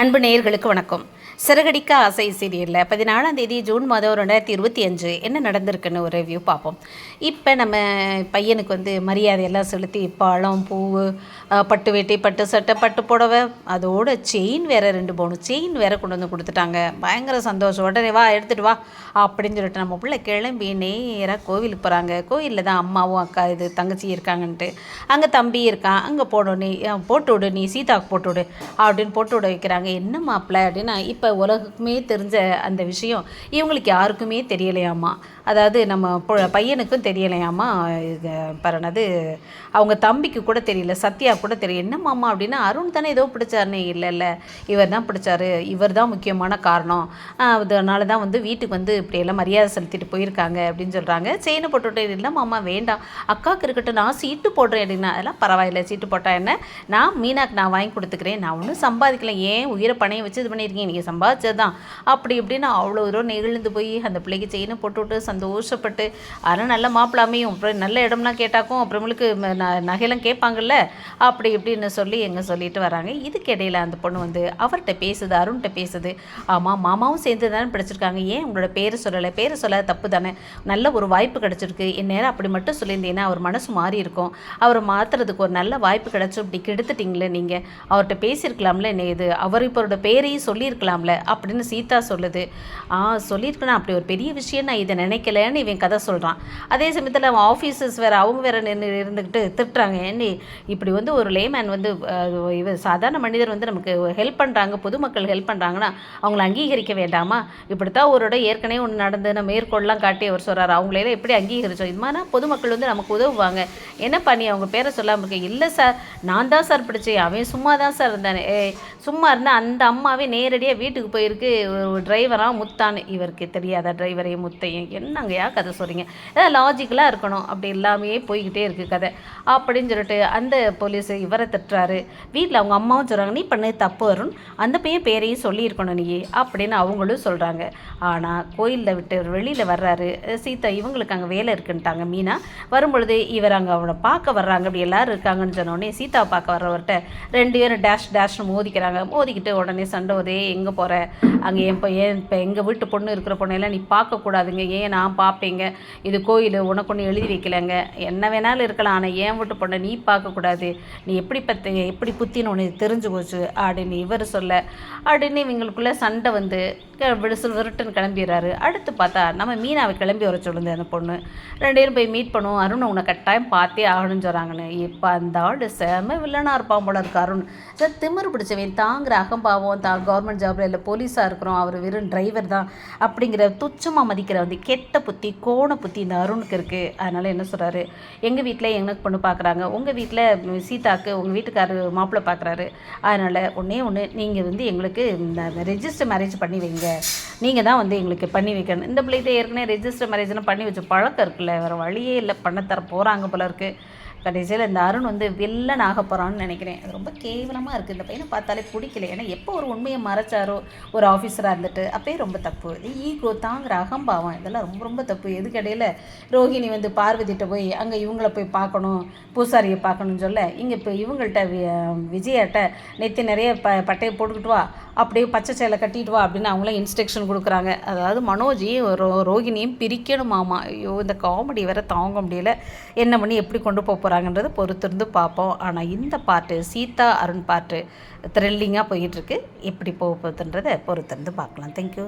அன்பு நேயர்களுக்கு வணக்கம். சிறகடிக்க ஆசை சீரியலில். பதினாலாம் தேதி ஜூன் மாதம் ரெண்டாயிரத்தி இருபத்தி அஞ்சு என்ன நடந்திருக்குன்னு ஒரு ரிவ்யூ பார்ப்போம். இப்போ நம்ம பையனுக்கு வந்து மரியாதையெல்லாம் செலுத்தி பழம் பூ பட்டு வேட்டி பட்டு சட்டை பட்டு புடவை அதோட செயின் வேற ரெண்டு போகணும். செயின் வேற கொண்டு வந்து கொடுத்துட்டாங்க. பயங்கர சந்தோஷம். உடனே வா எடுத்துகிட்டு வா அப்படின்னு சொல்லிட்டு நம்ம பிள்ளை கிளம்பி நேராக கோவிலுக்கு போகிறாங்க கோவிலில் தான் அம்மாவும் அக்கா இது தங்கச்சி இருக்காங்கன்ட்டு. அங்கே தம்பி இருக்கான் அங்கே போடணும். நீ போட்டு விடு. நீ சீதாவுக்கு போட்டு விடு அப்படின்னு போட்டு விட வைக்கிறாங்க. என்ன மாப்பிள்ளை அப்படின்னா இப்போ இப்போ உலகுக்குமே தெரிஞ்ச அந்த விஷயம் இவங்களுக்கு யாருக்குமே தெரியலையாமா? அதாவது நம்ம பையனுக்கும் தெரியலையாமா? இது பரணது அவங்க தம்பிக்கு கூட தெரியல சத்யா கூட தெரியல. என்ன மாமா அப்படின்னா அருண் தானே ஏதோ பிடிச்சாருனே இல்லை இல்லை இவர் தான் பிடிச்சாரு. இவர் தான் முக்கியமான காரணம். அதனால தான் வந்து வீட்டுக்கு வந்து இப்படியெல்லாம் மரியாதை செலுத்திட்டு போயிருக்காங்க அப்படின்னு சொல்கிறாங்க செயினை போட்டுவிட்டு இல்லை மாமா வேண்டாம். அக்காவுக்கு இருக்கட்டும் நான் சீட்டு போடுறேன் அப்படின்னா அதெல்லாம் பரவாயில்ல சீட்டு போட்டால் என்ன? நான் மீனாக்கு நான் வாங்கி கொடுத்துக்கிறேன். நான் ஒன்றும் சம்பாதிக்கல. ஏன் உயிரை பணையை வச்சு இது பண்ணியிருக்கேன் நீங்கள் சம்பாதிச்சதுதான். அப்படி இப்படின்னு அவ்வளோ தூரம் நெகிழ்ந்து போய் அந்த பிள்ளைக்கு செயினை போட்டுவிட்டு சந்தோஷப்பட்டு ஆனால் நல்ல மாப்பிள்ளை அமையும் அப்புறம் நல்ல இடம்னா கேட்டாக்கும் அப்புறமேலுக்கு ந- நகையெல்லாம் கேட்பாங்கல்ல? அப்படி இப்படின்னு சொல்லி எங்கே சொல்லிட்டு வராங்க. இதுக்கு இடையில அந்த பொண்ணு வந்து அவர்கிட்ட பேசுது அருண்கிட்ட பேசுது. ஆமாம் மாமாவும் சேர்ந்து தானே படிச்சிருக்காங்க. ஏன் உங்களோட பேரை சொல்லலை? பேரை சொல்ல தப்பு தானே? நல்ல ஒரு வாய்ப்பு கிடச்சிருக்கு. இந்நேரம் அப்படி மட்டும் சொல்லியிருந்தீங்கன்னா அவர் மனசு மாறி இருக்கும். அவரை மாற்றுறதுக்கு ஒரு நல்ல வாய்ப்பு கிடச்சி இப்படி கெடுத்துட்டீங்களே நீங்கள் அவர்கிட்ட பேசியிருக்கலாம்ல என்ன இது. அவர் இப்போ பேரையும் சொல்லியிருக்கலாம்ல. அப்படின்னு சீதா சொல்லுது. ஆ சொல்லியிருக்கேன் அப்படி ஒரு பெரிய விஷயம் நான் இதை நினைக்கலன்னு இவன் கதை சொல்கிறான் அதே சமயத்தில் அவன் ஆஃபீஸர்ஸ் வேறு அவங்க வேறு நின்று இருந்துக்கிட்டு திட்டுறாங்க. ஏன்னு இப்படி வந்து ஒரு லேமேன் வந்து இவ சாதாரண மனிதர் வந்து நமக்கு ஹெல்ப் பண்ணுறாங்க பொதுமக்கள் ஹெல்ப் பண்ணுறாங்கன்னா அவங்கள அங்கீகரிக்க வேண்டாமா? இப்படித்தான் ஒரு இடம் ஏற்கனவே ஒன்று நடந்து நம்ம மேற்கொள்ளலாம் காட்டி அவர் சொல்கிறார் அவங்களே எப்படி அங்கீகரிச்சோம்? இது மாதிரி பொதுமக்கள் வந்து நமக்கு உதவுவாங்க. என்ன பண்ணி அவங்க பேரை சொல்லாமல் இருக்க? இல்லை சார் நான் தான் சார் பிடிச்சேன். அவன் சும்மா தான் சார் இருந்தானே. ஏ சும்மா இருந்தால் அந்த அம்மாவே நேரடியாக வீட்டுக்கு போயிருக்கு. ஒரு டிரைவராக முத்தான்னு. இவருக்கு தெரியாத டிரைவரையும் முத்தையும் என்னங்கயா கதை சொல்கிறீங்க ஏதாவது லாஜிக்கலாக இருக்கணும். அப்படி எல்லாமே போய்கிட்டே இருக்குது கதை. அப்படின்னு சொல்லிட்டு அந்த போலீஸ் இவரை திட்டுறாரு. வீட்டில் அவங்க அம்மாவும் சொல்கிறாங்க நீ பண்ண தப்பு வரும் அந்த பையன் பேரையும் சொல்லியிருக்கணும் நீ அப்படின்னு அவங்களும் சொல்கிறாங்க ஆனால் கோயிலில் விட்டு வெளியில் வர்றாரு. சீதா இவங்களுக்கு அங்கே வேலை இருக்குன்ட்டாங்க மீனா. வரும்பொழுது இவர் அங்கே அவனை பார்க்க வர்றாங்க. அப்படி எல்லாரும் இருக்காங்கன்னு சொன்னோடனே சீதாவை பார்க்க வர்றவர்கிட்ட ரெண்டு பேரும் டேஷ் டேஷ்னு மோதிக்கிறாங்க. மோதிக்கிட்டு உடனே சண்டை ஒரே எங்கே போகிற அங்கே என் பையன் இப்போ எங்கள் வீட்டு பொண்ணு இருக்கிற பொண்ணையெல்லாம் நீ பார்க்கக்கூடாதுங்க ஏன் நான் பார்ப்பேங்க? இது கோயில் உனக்கு ஒன்று எழுதி வைக்கலங்க. என்ன வேணாலும் இருக்கலாம். ஆனால் என் வீட்டு பொண்ணை நீ பார்க்கக்கூடாது நீ எப்படி பத்து எப்படி புத்தின்னு உனக்கு தெரிஞ்சு போச்சு? அப்படின்னு இவர் சொல்ல. அப்படின்னு இவங்களுக்குள்ளே சண்டை வந்து விடுசல் விருட்டுன்னு கிளம்பிடுறாரு. அடுத்து பார்த்தா நம்ம மீனாவை கிளம்பி வர சொல்லுது அந்த பொண்ணு. ரெண்டு பேரும் போய் மீட் பண்ணுவோம். அருண் உன்னை கட்டாயம் பார்த்தே ஆகணும்னு சொல்கிறாங்கன்னு இப்போ அந்த ஆள் செம வில்லனாக இருப்பான் போல இருக்கு அருண். திமிரு பிடிச்சவன் தாங்கிற அகம்பாவம் தான் கவர்மெண்ட் ஜாபில் இல்லை போலீஸாக இருக்கிறோம் அவர் வெறும் டிரைவர் தான் அப்படிங்கிற துச்சமாக மதிக்கிற வந்து கெட்ட புத்தி கோண புத்தி இந்த அருணுக்கு இருக்குது அதனால் என்ன சொல்கிறாரு எங்கள் வீட்டில் எனக்கு பொண்ணு பார்க்குறாங்க உங்கள் வீட்டில் சீதாக்கு உங்கள் வீட்டுக்காரரு மாப்பிள்ளை பார்க்குறாரு அதனால் ஒன்றே ஒன்று நீங்கள் வந்து எங்களுக்கு இந்த ரெஜிஸ்டர் மேரேஜ் பண்ணி வைங்க. நீங்கள் தான் வந்து எங்களுக்கு பண்ணி வைக்கணும். இந்த பிள்ளைகிட்ட ஏற்கனவே ரெஜிஸ்டர் மேரேஜ்லாம் பண்ணி வச்ச பழக்கம் இருக்குல்ல வேறு வழியே இல்லை. பண்ண தர போகிறாங்க போல இருக்குது கடைசியில் இந்த அருண் வந்து வில்லன் ஆக போகிறான்னு நினைக்கிறேன். அது ரொம்ப கேவலமாக இருக்குது இந்த பையனை பார்த்தாலே பிடிக்கல. ஏன்னா எப்போ ஒரு உண்மையை மறைச்சாரோ ஒரு ஆஃபீஸராக இருந்துட்டு அப்பயே ரொம்ப தப்பு. ஈகோ தாங்கிற அகம்பாவம் இதெல்லாம் ரொம்ப ரொம்ப தப்பு. எதுக்கடையில் ரோஹிணி வந்து பார்வதிட்ட போய் அங்கே இவங்கள போய் பார்க்கணும் பூசாரியை பார்க்கணும்னு சொல்ல இங்கே இப்போ இவங்கள்ட்ட வி- விஜயாட்ட நெத்தி நிறைய ப பட்டையை போட்டுக்கிட்டு வா அப்படியே பச்சை சேலை கட்டிட்டு வா அப்படின்னு அவங்களாம் இன்ஸ்ட்ரக்ஷன் கொடுக்குறாங்க. அதாவது மனோஜையும் ரோ ரோகிணியும் பிரிக்கணுமாமா? ஐயோ இந்த காமெடி வேற தாங்க முடியல. என்ன பண்ணி எப்படி கொண்டு போக போகிறாங்கன்றதை பொறுத்திருந்து பார்ப்போம். ஆனால் இந்த பாட்டு சீதா அருண் பாட்டு த்ரில்லிங்காக போயிட்டுருக்கு எப்படி போக போகுதுன்றதை பொறுத்திருந்து பார்க்கலாம். தேங்க்யூ